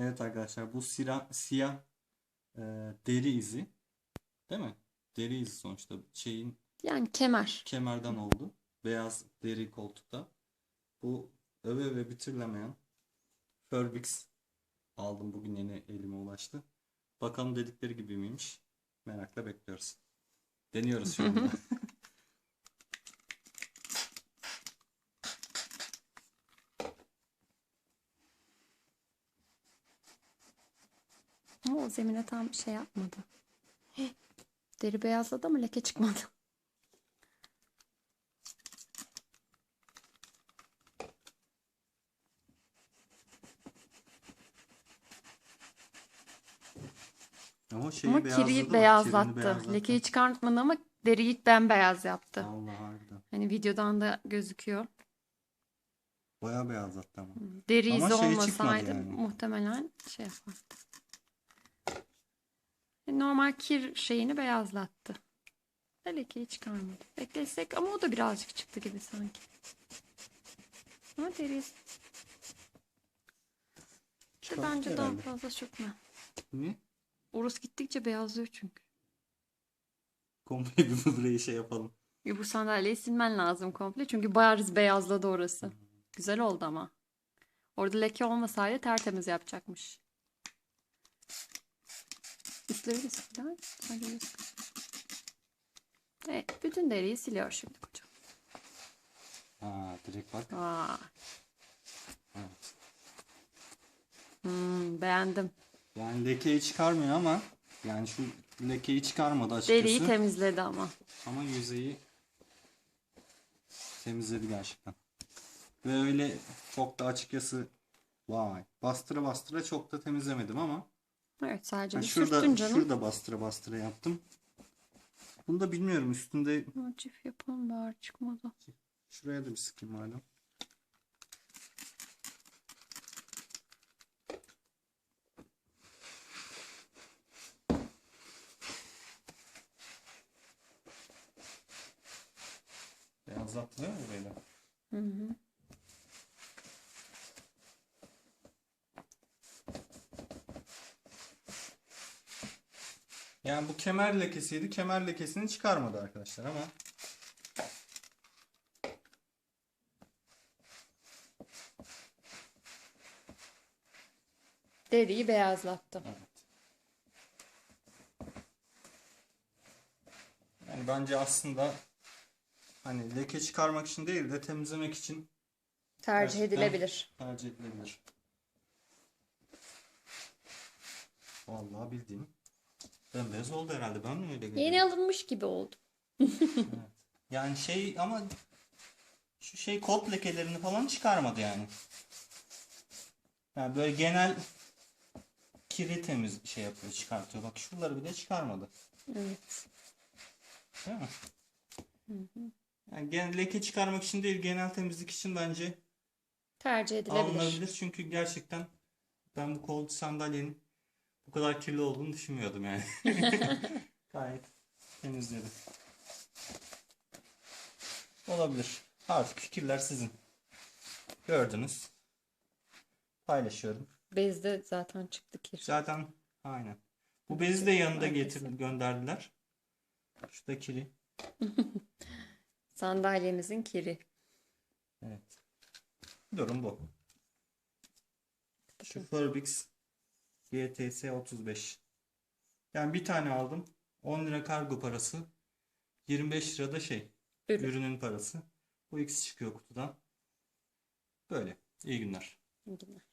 Evet arkadaşlar bu sira, siyah e, deri izi. Değil mi? Deri izi sonuçta şeyin Yani kemer. kemerden oldu. Beyaz deri koltukta. Bu öve öve bitirlemeyen Furbix aldım bugün yeni elime ulaştı. Bakalım dedikleri gibi miymiş? Merakla bekliyoruz. Deniyoruz şu anda. Ama o zemine tam şey yapmadı. Deri beyazladı ama leke çıkmadı. Ama şeyi Ama kiriyi beyazlattı. beyazlattı. Lekeyi çıkartmadı ama deriyi bembeyaz yaptı. Allah harbiden. Hani videodan da gözüküyor. Bayağı beyazlattı ama. Deri izi şey olmasaydı yani. muhtemelen şey yapardı. E, Normal kir şeyini beyazlattı. Lekeyi çıkarmadı. Beklesek ama o da birazcık çıktı gibi sanki. Ama deri Çıkarttı bence daha fazla çökme. Niye? Orası gittikçe beyazlıyor çünkü. Komple bir burayı şey yapalım. E, bu sandalyeyi silmen lazım komple. Çünkü bariz beyazladı orası. Güzel oldu ama. Orada leke olmasaydı tertemiz yapacakmış. Orası kaldı. Evet, bütün deriyi siliyor şimdi kocam. Ha direkt bak. Aa, Evet. hmm, beğendim. Yani lekeyi çıkarmıyor ama yani şu lekeyi çıkarmadı açıkçası. Deriyi temizledi ama. Ama yüzeyi temizledi gerçekten. Ve öyle çok da açıkçası vay bastıra bastıra çok da temizlemedim ama Evet sadece bir şurada canım. şurada bastıra bastıra yaptım. Bunu da bilmiyorum üstünde Çift yapalım bari çıkmadı. şuraya da bir sıkayım hala. Beyazlattı değil mi burayı da? Hı hı. Yani bu kemer lekesiydi. Kemer lekesini çıkarmadı arkadaşlar ama Deriyi beyazlattı. evet. Yani bence aslında hani leke çıkarmak için değil de temizlemek için Tercih edilebilir. tercih edilebilir. Vallahi bildiğim bembeyaz oldu herhalde. Ben mi öyle görüyorum? Yeni alınmış gibi oldu. Yani şey ama şu şey kot lekelerini falan çıkarmadı yani. Yani böyle genel kiri temiz şey yapıyor, çıkartıyor. Bak şuraları bile çıkarmadı. Evet. Değil mi? Yani genel leke çıkarmak için değil, genel temizlik için bence Tercih edilebilir. alınabilir. Çünkü gerçekten ben bu koltuk sandalyenin bu kadar kirli olduğunu düşünmüyordum yani. Gayet temizledi. Olabilir. Artık fikirler sizin. Gördünüz. Paylaşıyorum. Bezde zaten çıktı kir. Zaten aynen. Bu bezi de yanında getirdi, gönderdiler. Şu da kiri. Sandalyemizin kiri. Evet. Durum bu. Şu Furbix GTS 35. Yani bir tane aldım. 10 lira kargo parası. 25 lira da şey. Ürün. Ürünün parası. Bu ikisi çıkıyor kutudan. Böyle. İyi günler. İyi günler.